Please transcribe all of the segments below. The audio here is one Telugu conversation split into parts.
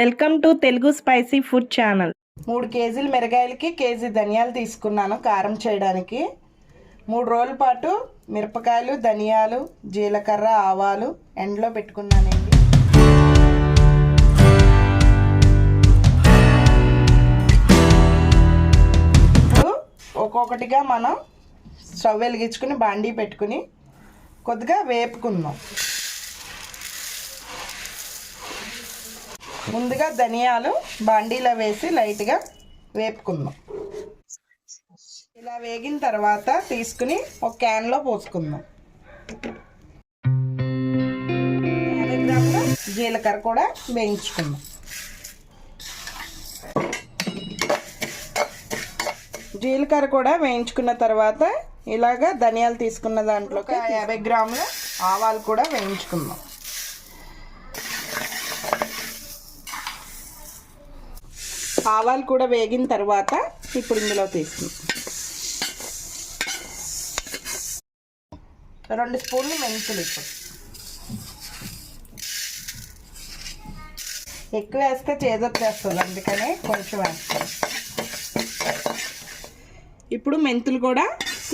Welcome to Telugu spicy food channel. మూడు కేజీలు మిరగాయలకి కేజీ ధనియాలు తీసుకున్నాను కారం చేయడానికి. మూడు రోజుల పాటు మిరపకాయలు ధనియాలు జీలకర్ర ఆవాలు ఎండలో పెట్టుకున్నానండి ఇప్పుడు ఒక్కొక్కటిగా మనం స్టవ్ వెలిగించుకుని బాండీ పెట్టుకుని కొద్దిగా వేపుకుందాం. ముందుగా ధనియాలు బాండీలో వేసి లైట్గా వేపుకుందాం. ఇలా వేగిన తర్వాత తీసుకుని ఒక క్యాన్లో పోసుకుందాం. యాభై జీలకర్ర కూడా వేయించుకుందాం. జీలకర్ర కూడా వేయించుకున్న తర్వాత ఇలాగా ధనియాలు తీసుకున్న దాంట్లోకి యాభై గ్రాముల ఆవాలు కూడా వేయించుకుందాం. ఆవాలు కూడా వేగిన తర్వాత ఇప్పుడు ఇందులో తీసుకుంది రెండు స్పూన్లు మెంతులు ఇప్పుడు. ఎక్కువ వేస్తే చేదొచ్చేస్తుంది అందుకనే కొంచెం వేస్తాం ఇప్పుడు మెంతులు కూడా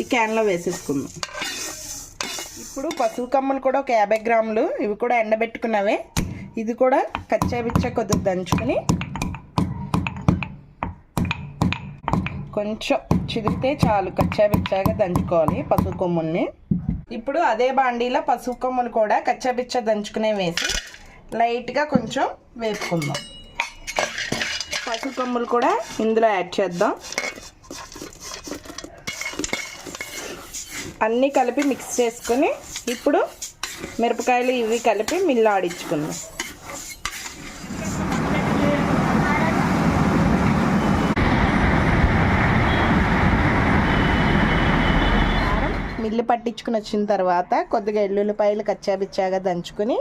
ఈ క్యాన్లో వేసేసుకుందాం. ఇప్పుడు పసుపు కమ్మలు కూడా ఒక యాభై గ్రాములు ఇవి కూడా ఎండబెట్టుకున్నవే. ఇది కూడా కచ్చాబిచ్చా కొద్దిగా దంచుకొని కొంచెం చిదిరితే చాలు కచ్చాబిచ్చాగా దంచుకోవాలి పసుపు కొమ్ముల్ని. ఇప్పుడు అదే బాండీలో పసుపు కొమ్ములు కూడా కచ్చాబిచ్చ దంచుకునే వేసి లైట్గా కొంచెం వేపుకుందాం. పసుపు కొమ్ములు కూడా ఇందులో యాడ్ చేద్దాం. అన్నీ కలిపి మిక్స్ చేసుకొని ఇప్పుడు మిరపకాయలు ఇవి కలిపి మిల్లు ఆడించుకుందాం పట్టించుకుని వచ్చిన తర్వాత కొద్దిగా ఎల్లుల్లిపాయలు కచ్చాబిచ్చాగా దంచుకొని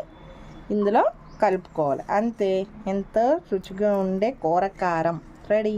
ఇందులో కలుపుకోవాలి. అంతే. ఎంతో రుచిగా ఉండే కూర కారం రెడీ